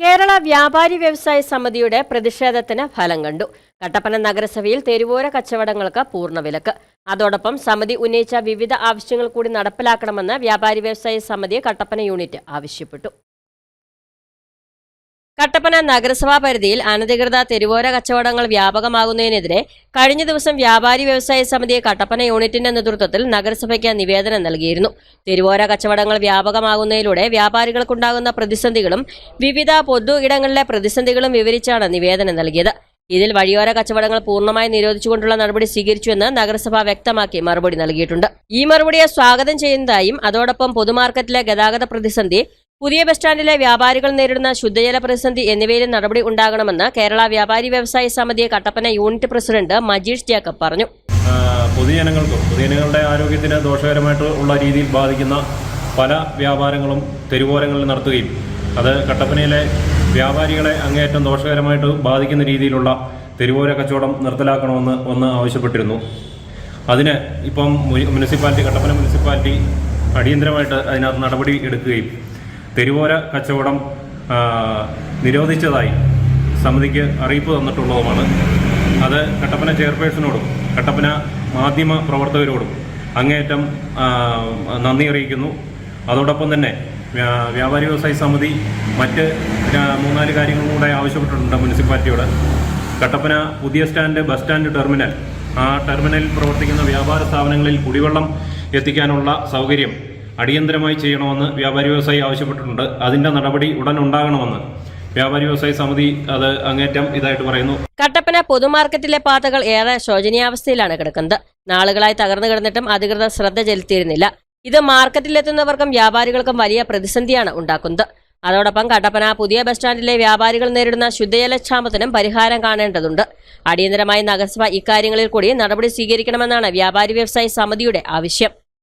കേരള വ്യാപാരി വ്യവസായ സമിതിയുടെ പ്രതിഷേധത്തിന് ഫലം കണ്ടു. കട്ടപ്പന നഗരസഭയിൽ തെരുവോര കച്ചവടങ്ങൾക്ക് പൂർണ വിലക്ക്. അതോടൊപ്പം സമിതി ഉന്നയിച്ച വിവിധ ആവശ്യങ്ങൾ കൂടി നടപ്പിലാക്കണമെന്ന് വ്യാപാരി വ്യവസായ സമിതി കട്ടപ്പന യൂണിറ്റ് ആവശ്യപ്പെട്ടു. കട്ടപ്പന നഗരസഭാ പരിധിയിൽ അനധികൃത തെരുവോര കച്ചവടങ്ങൾ വ്യാപകമാകുന്നതിനെതിരെ കഴിഞ്ഞ ദിവസം വ്യാപാരി വ്യവസായ സമിതി കട്ടപ്പന യൂണിറ്റിന്റെ നേതൃത്വത്തിൽ നഗരസഭയ്ക്ക് നിവേദനം നൽകിയിരുന്നു. തെരുവോര കച്ചവടങ്ങൾ വ്യാപകമാകുന്നതിലൂടെ വ്യാപാരികൾക്കുണ്ടാകുന്ന പ്രതിസന്ധികളും വിവിധ പൊതു ഇടങ്ങളിലെ പ്രതിസന്ധികളും വിവരിച്ചാണ് നിവേദനം നൽകിയത്. ഇതിൽ വഴിയോര കച്ചവടങ്ങൾ പൂർണമായി നിരോധിച്ചുകൊണ്ടുള്ള നടപടി സ്വീകരിച്ചുവെന്ന് നഗരസഭ വ്യക്തമാക്കി മറുപടി നൽകിയിട്ടുണ്ട്. ഈ മറുപടിയെ സ്വാഗതം ചെയ്യുന്നതായും അതോടൊപ്പം പൊതുമാർക്കറ്റിലെ ഗതാഗത പ്രതിസന്ധി പുതിയ ബസ് സ്റ്റാൻഡിലെ വ്യാപാരികൾ നേരിടുന്ന ശുദ്ധജല പ്രതിസന്ധി എന്നിവയിലും നടപടി ഉണ്ടാകണമെന്ന് Kerala Vyapari Vyavasaya Samithi Kattappana unit president Majeesh Jacob പറഞ്ഞു. പൊതുജനങ്ങൾക്കും പൊതുജനങ്ങളുടെ ആരോഗ്യത്തിന് ദോഷകരമായിട്ടുള്ള രീതിയിൽ ബാധിക്കുന്ന പല വ്യാപാരങ്ങളും തെരുവോരങ്ങളിൽ നടത്തുകയും അത് കട്ടപ്പനയിലെ വ്യാപാരികളെ അങ്ങേയറ്റം ദോഷകരമായിട്ട് ബാധിക്കുന്ന രീതിയിലുള്ള തെരുവോര കച്ചവടം നിർത്തലാക്കണമെന്ന് ഒന്ന് ആവശ്യപ്പെട്ടിരുന്നു. അതിന് ഇപ്പം മുനിസിപ്പാലിറ്റി കട്ടപ്പന മുനിസിപ്പാലിറ്റി അടിയന്തരമായിട്ട് അതിനകത്ത് നടപടി എടുക്കുകയും തെരുവോര കച്ചവടം നിരോധിച്ചതായി സമിതിക്ക് അറിയിപ്പ് തന്നിട്ടുള്ളതുമാണ്. അത് കട്ടപ്പന ചെയർപേഴ്സണോടും കട്ടപ്പന മാധ്യമ പ്രവർത്തകരോടും അങ്ങേയറ്റം നന്ദി അറിയിക്കുന്നു. അതോടൊപ്പം തന്നെ വ്യാ- വ്യാപാരി വ്യവസായ സമിതി മറ്റ് മൂന്നാൽ കാര്യങ്ങളും കൂടെ ആവശ്യപ്പെട്ടിട്ടുണ്ട് മുനിസിപ്പാലിറ്റിയോട്. കട്ടപ്പന പുതിയ സ്റ്റാൻഡ് ബസ് സ്റ്റാൻഡ് ടെർമിനൽ. ആ ടെർമിനലിൽ പ്രവർത്തിക്കുന്ന വ്യാപാര സ്ഥാപനങ്ങളിൽ കുടിവെള്ളം എത്തിക്കാനുള്ള സൗകര്യം അടിയന്തരമായി ചെയ്യണമെന്ന് വ്യാപാരി വ്യവസായി ആവശ്യപ്പെട്ടിട്ടുണ്ട്. അതിന്റെ നടപടി ഉടൻ ഉണ്ടാകണമെന്ന് വ്യാപാരി വ്യവസായി സമിതി അത് അങ്ങേറ്റം ഇതായിട്ട് പറയുന്നു. കട്ടപ്പന പൊതുമാർക്കറ്റിലെ പാതകൾ ഏറെ ശോചനീയാവസ്ഥയിലാണ് കിടക്കുന്നത്. നാളുകളായി തകർന്നു കിടന്നിട്ടും അധികൃതർ ശ്രദ്ധ ചെലുത്തിയിരുന്നില്ല. ഇത് മാർക്കറ്റിലെത്തുന്നവർക്കും വ്യാപാരികൾക്കും വലിയ പ്രതിസന്ധിയാണ് ഉണ്ടാക്കുന്നത്. അതോടൊപ്പം കട്ടപ്പന പുതിയ ബസ് സ്റ്റാൻഡിലെ വ്യാപാരികൾ നേരിടുന്ന ശുദ്ധജലക്ഷാമത്തിനും പരിഹാരം കാണേണ്ടതുണ്ട്. അടിയന്തരമായി നഗരസഭ ഇക്കാര്യങ്ങളിൽ കൂടി നടപടി സ്വീകരിക്കണമെന്നാണ് വ്യാപാരി വ്യവസായ സമിതിയുടെ ആവശ്യം.